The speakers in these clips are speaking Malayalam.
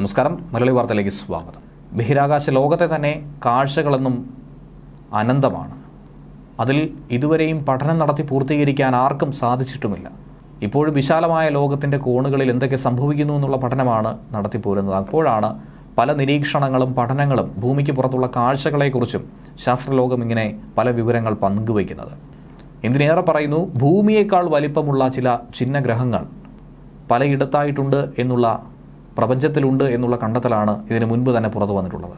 നമസ്കാരം. മലയാളി വാർത്തയിലേക്ക് സ്വാഗതം. ബഹിരാകാശ ലോകത്തെ തന്നെ കാഴ്ചകളെന്നും അനന്തമാണ്. അതിൽ ഇതുവരെയും പഠനം നടത്തി പൂർത്തീകരിക്കാൻ ആർക്കും സാധിച്ചിട്ടുമില്ല. ഇപ്പോഴും വിശാലമായ ലോകത്തിന്റെ കോണുകളിൽ എന്തൊക്കെ സംഭവിക്കുന്നു എന്നുള്ള പഠനമാണ് നടത്തിപ്പോരുന്നത് അപ്പോഴാണ് പല നിരീക്ഷണങ്ങളും പഠനങ്ങളും ഭൂമിക്ക് പുറത്തുള്ള കാഴ്ചകളെക്കുറിച്ചും ശാസ്ത്രലോകം ഇങ്ങനെ പല വിവരങ്ങൾ പങ്കുവയ്ക്കുന്നത്. എന്തിനേറെ പറയുന്നു? ഭൂമിയേക്കാൾ വലിപ്പമുള്ള ചില ചിഹ്നഗ്രഹങ്ങൾ പലയിടത്തായിട്ടുണ്ട് എന്നുള്ള പ്രപഞ്ചത്തിലുണ്ട് എന്നുള്ള കണ്ടെത്തലാണ് ഇതിന് മുൻപ് തന്നെ പുറത്തു വന്നിട്ടുള്ളത്.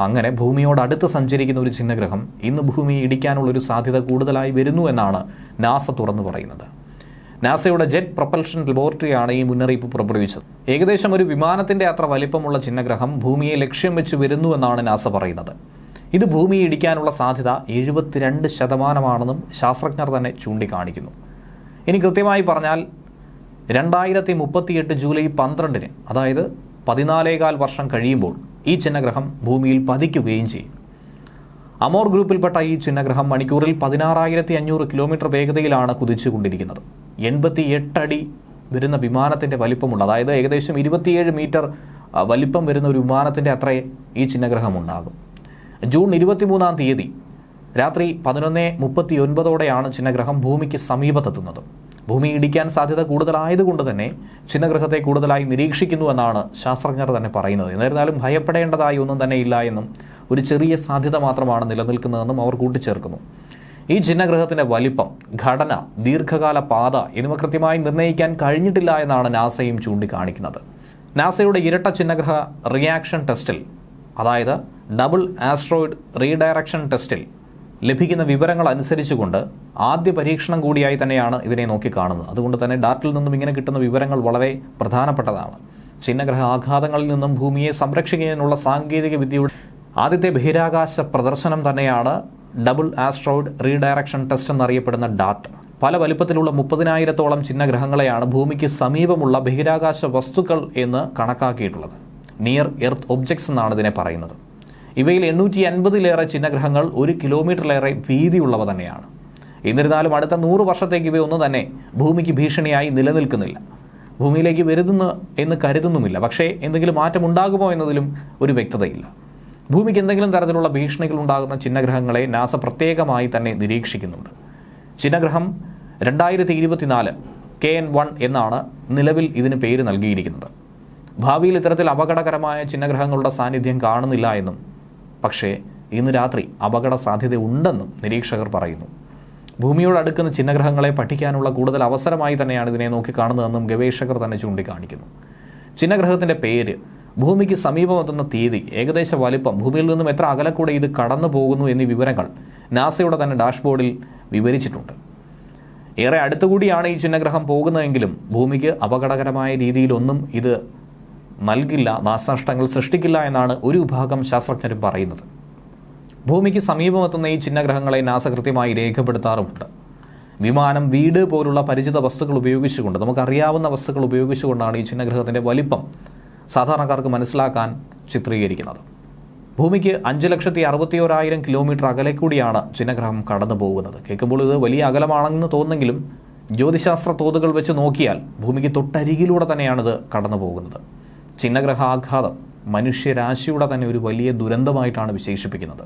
അങ്ങനെ ഭൂമിയോട് അടുത്ത് സഞ്ചരിക്കുന്ന ഒരു ചിഹ്നഗ്രഹം ഇന്ന് ഭൂമി ഇടിക്കാനുള്ള ഒരു സാധ്യത കൂടുതലായി വരുന്നു എന്നാണ് നാസ തുറന്നു പറയുന്നത്. നാസയുടെ ജെറ്റ് പ്രൊപ്പൽഷൻ ലബോറട്ടറിയാണ് ഈ മുന്നറിയിപ്പ് പുറപ്പെടുവിച്ചത്. ഏകദേശം ഒരു വിമാനത്തിന്റെ അത്ര വലിപ്പമുള്ള ചിഹ്നഗ്രഹം ഭൂമിയെ ലക്ഷ്യം വെച്ച് വരുന്നു എന്നാണ് നാസ പറയുന്നത്. ഇത് ഭൂമിയെ ഇടിക്കാനുള്ള സാധ്യത എഴുപത്തിരണ്ട് ശതമാനമാണെന്നും ശാസ്ത്രജ്ഞർ തന്നെ ചൂണ്ടിക്കാണിക്കുന്നു. ഇനി കൃത്യമായി പറഞ്ഞാൽ രണ്ടായിരത്തി മുപ്പത്തിയെട്ട് ജൂലൈ പന്ത്രണ്ടിന് അതായത് പതിനാലേകാൽ വർഷം കഴിയുമ്പോൾ ഈ ചിഹ്നഗ്രഹം ഭൂമിയിൽ പതിക്കുകയും ചെയ്യും. അമോർ ഗ്രൂപ്പിൽപ്പെട്ട ഈ ചിഹ്നഗ്രഹം മണിക്കൂറിൽ പതിനാറായിരത്തി അഞ്ഞൂറ് കിലോമീറ്റർ വേഗതയിലാണ് കുതിച്ചുകൊണ്ടിരിക്കുന്നത്. എൺപത്തി എട്ടടി വരുന്ന വിമാനത്തിന്റെ വലിപ്പമുണ്ട് അതായത് ഏകദേശം ഇരുപത്തിയേഴ് മീറ്റർ വലിപ്പം വരുന്ന ഒരു വിമാനത്തിന്റെ അത്രേ ഈ ചിഹ്നഗ്രഹം ഉണ്ടാകും. ജൂൺ ഇരുപത്തിമൂന്നാം തീയതി രാത്രി പതിനൊന്ന് മുപ്പത്തി ഒൻപതോടെയാണ് ചിഹ്നഗ്രഹം ഭൂമിക്ക് സമീപത്തെത്തുന്നത്. ഭൂമി ഇടിക്കാൻ സാധ്യത കൂടുതലായതുകൊണ്ട് തന്നെ ചിഹ്നഗ്രഹത്തെ കൂടുതലായി നിരീക്ഷിക്കുന്നുവെന്നാണ് ശാസ്ത്രജ്ഞർ തന്നെ പറയുന്നത്. എന്നിരുന്നാലും ഭയപ്പെടേണ്ടതായി ഒന്നും തന്നെ ഇല്ല എന്നും ഒരു ചെറിയ സാധ്യത മാത്രമാണ് നിലനിൽക്കുന്നതെന്നും അവർ കൂട്ടിച്ചേർക്കുന്നു. ഈ ചിന്നഗ്രഹത്തിന്റെ വലിപ്പം ഘടന ദീർഘകാല പാത എന്നിവ കൃത്യമായി നിർണയിക്കാൻ കഴിഞ്ഞിട്ടില്ല എന്നാണ് നാസയും ചൂണ്ടിക്കാണിക്കുന്നത്. നാസയുടെ ഇരട്ട ചിഹ്നഗ്രഹ റിയാക്ഷൻ ടെസ്റ്റിൽ അതായത് ഡബിൾ ആസ്ട്രോയിഡ് റീഡയറക്ഷൻ ടെസ്റ്റിൽ ലഭിക്കുന്ന വിവരങ്ങൾ അനുസരിച്ചുകൊണ്ട് ആദ്യ പരീക്ഷണം കൂടിയായി തന്നെയാണ് ഇതിനെ നോക്കിക്കാണുന്നത് അതുകൊണ്ട് തന്നെ ഡാറ്റിൽ നിന്നും ഇങ്ങനെ കിട്ടുന്ന വിവരങ്ങൾ വളരെ പ്രധാനപ്പെട്ടതാണ്. ചിഹ്നഗ്രഹ ആഘാതങ്ങളിൽ നിന്നും ഭൂമിയെ സംരക്ഷിക്കുന്നതിനുള്ള സാങ്കേതിക വിദ്യയുടെ ആദ്യത്തെ ബഹിരാകാശ പ്രദർശനം തന്നെയാണ് ഡബിൾ ആസ്ട്രോയിഡ് റീഡയറക്ഷൻ ടെസ്റ്റ് എന്നറിയപ്പെടുന്ന ഡാറ്റ് പല വലിപ്പത്തിലുള്ള മുപ്പതിനായിരത്തോളം ചിഹ്നഗ്രഹങ്ങളെയാണ് ഭൂമിക്ക് സമീപമുള്ള ബഹിരാകാശ വസ്തുക്കൾ എന്ന് കണക്കാക്കിയിട്ടുള്ളത്. നിയർ എർത്ത് ഒബ്ജക്ട്സ് എന്നാണ് ഇതിനെ പറയുന്നത്. ഇവയിൽ എണ്ണൂറ്റി അൻപതിലേറെ ചിഹ്നഗ്രഹങ്ങൾ ഒരു കിലോമീറ്ററിലേറെ വീതിയുള്ളവ തന്നെയാണ്. എന്നിരുന്നാലും അടുത്ത നൂറ് വർഷത്തേക്ക് ഇവയൊന്നും തന്നെ ഭൂമിക്ക് ഭീഷണിയായി നിലനിൽക്കുന്നില്ല. ഭൂമിയിലേക്ക് വരുതുന്നു എന്ന് കരുതുന്നുമില്ല. പക്ഷേ എന്തെങ്കിലും മാറ്റം ഉണ്ടാകുമോ എന്നതിലും ഒരു വ്യക്തതയില്ല. ഭൂമിക്ക് എന്തെങ്കിലും തരത്തിലുള്ള ഭീഷണികൾ ഉണ്ടാകുന്ന ചിഹ്നഗ്രഹങ്ങളെ നാസ പ്രത്യേകമായി തന്നെ നിരീക്ഷിക്കുന്നുണ്ട്. ചിഹ്നഗ്രഹം രണ്ടായിരത്തി ഇരുപത്തിനാല് കെ എൻ വൺ എന്നാണ് നിലവിൽ ഇതിന് പേര് നൽകിയിരിക്കുന്നത്. ഭാവിയിൽ ഇത്തരത്തിൽ അപകടകരമായ ചിഹ്നഗ്രഹങ്ങളുടെ സാന്നിധ്യം കാണുന്നില്ല എന്നും പക്ഷേ ഇന്ന് രാത്രി അപകട സാധ്യതയുണ്ടെന്നും നിരീക്ഷകർ പറയുന്നു. ഭൂമിയോട് അടുക്കുന്ന ചിഹ്നഗ്രഹങ്ങളെ പഠിക്കാനുള്ള കൂടുതൽ അവസരമായി തന്നെയാണ് ഇതിനെ നോക്കിക്കാണുന്നതെന്നും ഗവേഷകർ തന്നെ ചൂണ്ടിക്കാണിക്കുന്നു. ചിഹ്നഗ്രഹത്തിന്റെ പേര് ഭൂമിക്ക് സമീപമെത്തുന്ന തീയതി ഏകദേശ വലിപ്പം ഭൂമിയിൽ നിന്നും എത്ര അകലക്കൂടെ ഇത് കടന്നു പോകുന്നു എന്നീ വിവരങ്ങൾ നാസയുടെ തന്നെ ഡാഷ്ബോർഡിൽ വിവരിച്ചിട്ടുണ്ട്. ഏറെ അടുത്തുകൂടിയാണ് ഈ ചിഹ്നഗ്രഹം പോകുന്നതെങ്കിലും ഭൂമിക്ക് അപകടകരമായ രീതിയിലൊന്നും ഇത് നൽകില്ല നാശനഷ്ടങ്ങൾ സൃഷ്ടിക്കില്ല എന്നാണ് ഒരു വിഭാഗം ശാസ്ത്രജ്ഞരും പറയുന്നത്. ഭൂമിക്ക് സമീപമെത്തുന്ന ഈ ചിഹ്നഗ്രഹങ്ങളെ നാസ കൃത്യമായി രേഖപ്പെടുത്താറുമുണ്ട്. വിമാനം വീട് പോലുള്ള പരിചിത വസ്തുക്കൾ ഉപയോഗിച്ചുകൊണ്ട് നമുക്കറിയാവുന്ന വസ്തുക്കൾ ഉപയോഗിച്ചുകൊണ്ടാണ് ഈ ചിഹ്നഗ്രഹത്തിന്റെ വലിപ്പം സാധാരണക്കാർക്ക് മനസ്സിലാക്കാൻ ചിത്രീകരിക്കുന്നത്. ഭൂമിക്ക് അഞ്ച് ലക്ഷത്തി അറുപത്തി ഓരായിരം കിലോമീറ്റർ അകലെ കൂടിയാണ് ചിഹ്നഗ്രഹം കടന്നു പോകുന്നത്. കേൾക്കുമ്പോൾ ഇത് വലിയ അകലമാണെന്ന് തോന്നുന്നെങ്കിലും ജ്യോതിശാസ്ത്ര തോതുകൾ വെച്ച് നോക്കിയാൽ ഭൂമിക്ക് തൊട്ടരികിലൂടെ തന്നെയാണിത് കടന്നു പോകുന്നത്. ചിഹ്നഗ്രഹാഘാതം മനുഷ്യരാശിയുടെ തന്നെ ഒരു വലിയ ദുരന്തമായിട്ടാണ് വിശേഷിപ്പിക്കുന്നത്.